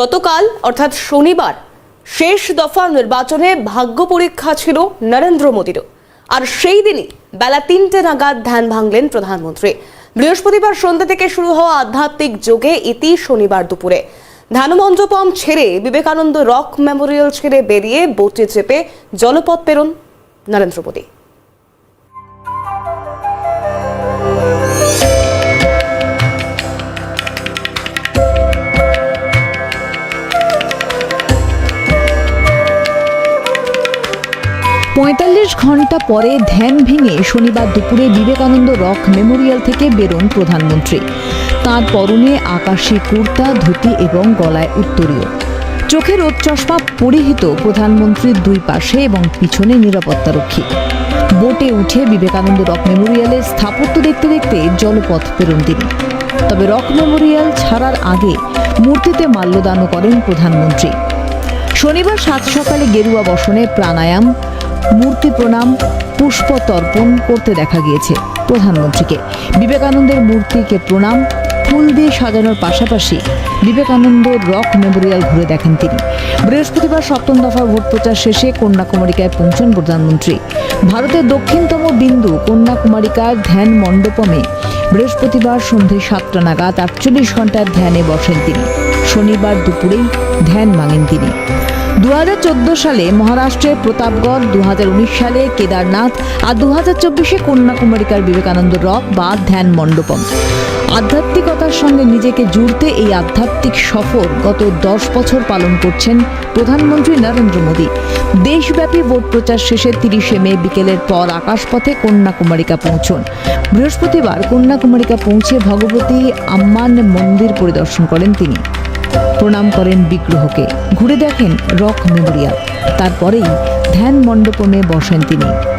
গতকাল, অর্থাৎ শনিবার, শেষ দফা নির্বাচনে ভাগ্য পরীক্ষা ছিল নরেন্দ্র মোদীরও। আর সেই দিনই বেলা তিনটে নাগাদ ধ্যান ভাঙলেন প্রধানমন্ত্রী। বৃহস্পতিবার সন্ধ্যা থেকে শুরু হওয়া আধ্যাত্মিক যোগে ইতি শনিবার দুপুরে। ধ্যানমঞ্জপম ছেড়ে বিবেকানন্দ রক মেমোরিয়াল ছেড়ে বেরিয়ে বোটে চেপে জলপথ পেরন নরেন্দ্র মোদী। পঁয়তাল্লিশ ঘণ্টা পরে ধ্যান ভেঙে শনিবার দুপুরে বিবেকানন্দ রক মেমোরিয়াল থেকে বেরোন প্রধানমন্ত্রী। তাঁর পরনে আকাশি কুর্তা, ধুতি এবং গলায় উত্তরীয়। চোখে রোদ চশমা পরিহিত প্রধানমন্ত্রীর দুই পাশে এবং পিছনে নিরাপত্তারক্ষী। বোটে উঠে বিবেকানন্দ রক মেমোরিয়ালের স্থাপত্য দেখতে দেখতে জলপথ পেরোন তিনি। তবে রক মেমোরিয়াল ছাড়ার আগে মূর্তিতে মাল্যদানও করেন প্রধানমন্ত্রী। শনিবার সাত সকালে গেরুয়া বসনে প্রাণায়াম মূর্তি প্রণাম, পুষ্প তর্পণ করতে দেখা গিয়েছে প্রধানমন্ত্রীকে। বিবেকানন্দের মূর্তিকে প্রণাম, ফুল দিয়ে সাজানোর পাশাপাশি বিবেকানন্দ রক মেমোরিয়াল ঘুরে দেখেন তিনি। বৃহস্পতিবার সপ্তম দফা ভোট প্রচার শেষে কন্যাকুমারিকায় পৌঁছন প্রধানমন্ত্রী। ভারতের দক্ষিণতম বিন্দু কন্যাকুমারিকার ধ্যান মণ্ডপমে বৃহস্পতিবার সন্ধে সাতটা নাগাদ আটচল্লিশ ঘণ্টার ধ্যানে বসেন তিনি। শনিবার দুপুরেই ধ্যান মাঙেন তিনি। দু হাজার চোদ্দ সালে মহারাষ্ট্রের প্রতাপগড় দু হাজার উনিশ সালে কেদারনাথ আর দু হাজার চব্বিশে কন্যাকুমারিকার বিবেকানন্দ রক বা ধ্যান মণ্ডপম। আধ্যাত্মিকতার সঙ্গে নিজেকে জুড়তে এই আধ্যাত্মিক সফর গত দশ বছর পালন করছেন প্রধানমন্ত্রী নরেন্দ্র মোদী। দেশব্যাপী ভোট প্রচার শেষে তিরিশে মে বিকেলের পর আকাশপথে কন্যাকুমারিকা পৌঁছন। বৃহস্পতিবার কন্যাকুমারিকা পৌঁছে ভগবতী আম্মান মন্দির পরিদর্শন করেন তিনি। প্রণাম করেন বিগ্রহকে। ঘুরে দেখেন রক মেমোরিয়াল। তারপরেই ধ্যান মণ্ডপমে বসেন তিনি।